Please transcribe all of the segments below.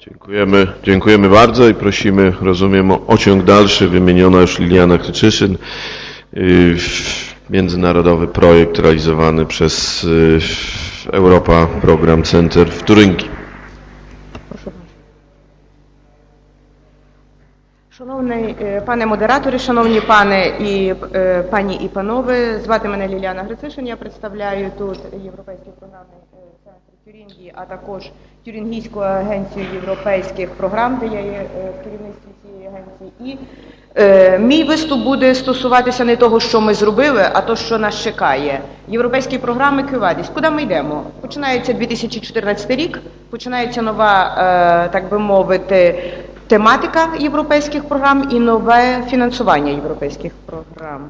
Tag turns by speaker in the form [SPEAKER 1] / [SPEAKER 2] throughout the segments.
[SPEAKER 1] Dziękujemy, dziękujemy bardzo i prosimy, rozumiem, o ociąg dalszy. Wymieniona już Liliana Kryczyszyn. y, Międzynarodowy projekt realizowany przez y, Europa Program Center w Turynki.
[SPEAKER 2] Шановний е, пане модераторе, шановні пане і е, пані і панове, звати мене Ліліана Грицишин. Я представляю тут Європейський програмний е, центр Тюрінгії, а також Тюрінгійську агенцію європейських програм, де я є е, в керівництві цієї агенції. І е, мій виступ буде стосуватися не того, що ми зробили, а то, що нас чекає. Європейські програми Кювадіс. Куди ми йдемо? Починається 2014 рік, починається нова, е, так би мовити, тематика європейських програм і нове фінансування європейських програм.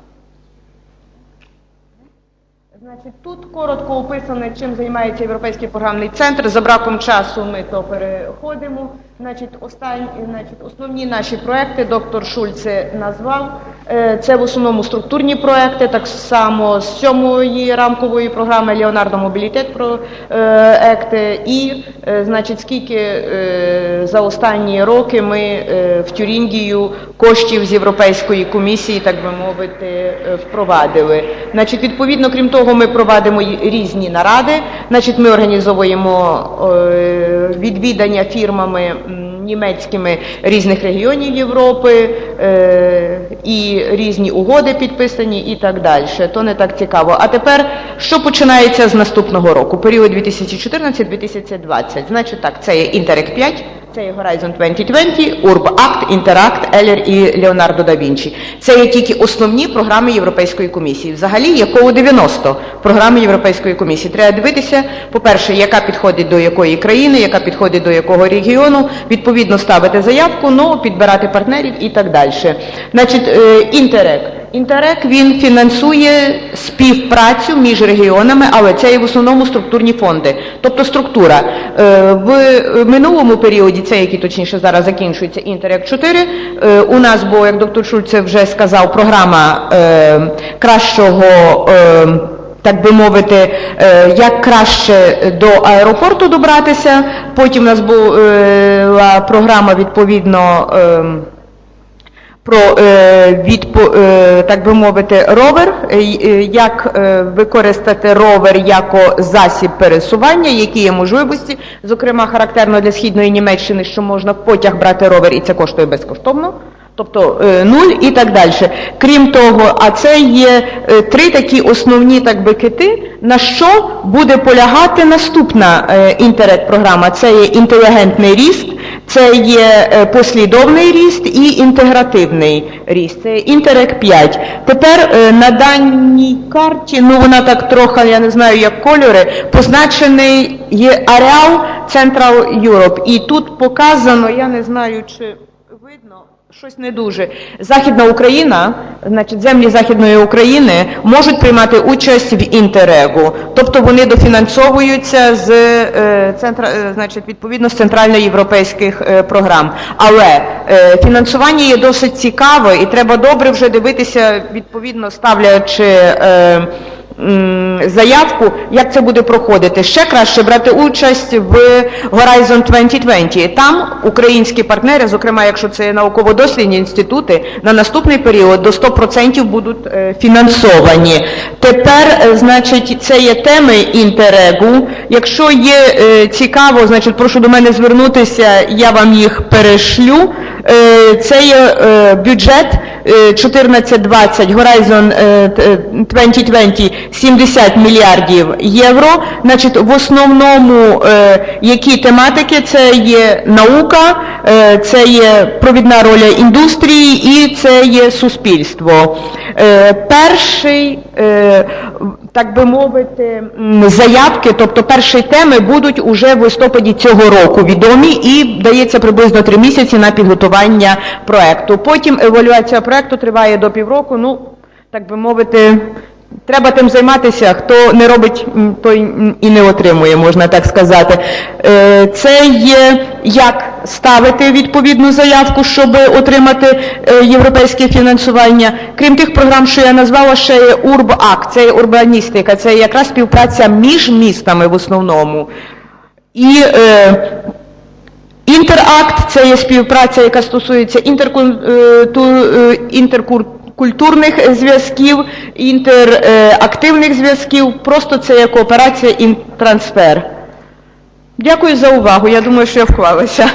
[SPEAKER 2] Значить, тут коротко описано, чим займається Європейський програмний центр. За браком часу ми то переходимо. Значить, останні, значить, основні наші проекти доктор Шульце назвав. Е, Це в основному структурні проекти, так само з сьомої рамкової програми Леонардо Мобілітет проекти. І, е, значить, скільки е, за останні роки ми е, в Тюрінгію коштів з Європейської комісії, так би мовити, е, впровадили. Значить, відповідно, крім того, ми проводимо різні наради. Значить, ми організовуємо е, відвідання фірмами німецькими різних регіонів Європи е, і різні угоди підписані і так далі. То не так цікаво. А тепер, що починається з наступного року? Період 2014-2020. Значить так, це є Interreg 5, це є Horizon 2020, Urb Act, Interact, Eller і Leonardo da Vinci. Це є тільки основні програми Європейської комісії. Взагалі є коло 90 програми Європейської комісії. Треба дивитися, по-перше, яка підходить до якої країни, яка підходить до якого регіону, відповідно ставити заявку, ну, підбирати партнерів і так далі. Значить, Інтерек. Інтерек він фінансує співпрацю між регіонами, але це є в основному структурні фонди. Тобто структура. Е, В минулому періоді, це який точніше зараз закінчується Інтерек 4, е, у нас, бо як доктор Шульце вже сказав, програма е, кращого. так би мовити, як краще до аеропорту добратися. Потім у нас була програма відповідно. Про е, відпо, е, так би мовити, ровер, е, як використати ровер як засіб пересування, які є можливості, зокрема характерно для східної Німеччини, що можна в потяг брати ровер, і це коштує безкоштовно. Тобто нуль і так далі. Крім того, а це є три такі основні так би кити, на що буде полягати наступна інтернет-програма. Це є інтелігентний ріст, це є е, послідовний ріст і інтегративний ріст. Це інтерек 5. Тепер е, на даній карті, ну вона так трохи, я не знаю, як кольори, позначений є ареал Central Europe. І тут показано, я не знаю, чи видно. Щось не дуже. Західна Україна, значить, землі Західної України можуть приймати участь в інтерегу, тобто вони дофінансовуються з е, центра, е, значить, відповідно з центральноєвропейських е, програм. Але е, фінансування є досить цікаве, і треба добре вже дивитися, відповідно ставлячи. Е, заявку, як це буде проходити. Ще краще брати участь в Horizon 2020. Там українські партнери, зокрема, якщо це науково-дослідні інститути, на наступний період до 100% будуть е, фінансовані. Тепер, е, значить, це є теми інтерегу. Якщо є е, цікаво, значить, прошу до мене звернутися, я вам їх перешлю. Е, Це є е, бюджет е, 14-20, Horizon е, 2020 70 мільярдів євро. Значить, в основному які тематики? Це є наука, це є провідна роля індустрії і це є суспільство. Перший, так би мовити, заявки, тобто перші теми будуть уже в листопаді цього року відомі і дається приблизно три місяці на підготування проекту. Потім евалюація проекту триває до півроку. Ну, так би мовити, треба тим займатися. Хто не робить, той і не отримує, можна так сказати. Е, Це є як ставити відповідну заявку, щоб отримати е, європейське фінансування. Крім тих програм, що я назвала, ще є Урб-Ак, це є урбаністика, це якраз співпраця між містами в основному. І е, Інтеракт це є співпраця, яка стосується е, е, інтеркультурних зв'язків, інтерактивних зв'язків. Просто це є кооперація і трансфер. Дякую за увагу. Я думаю, що я вклалася.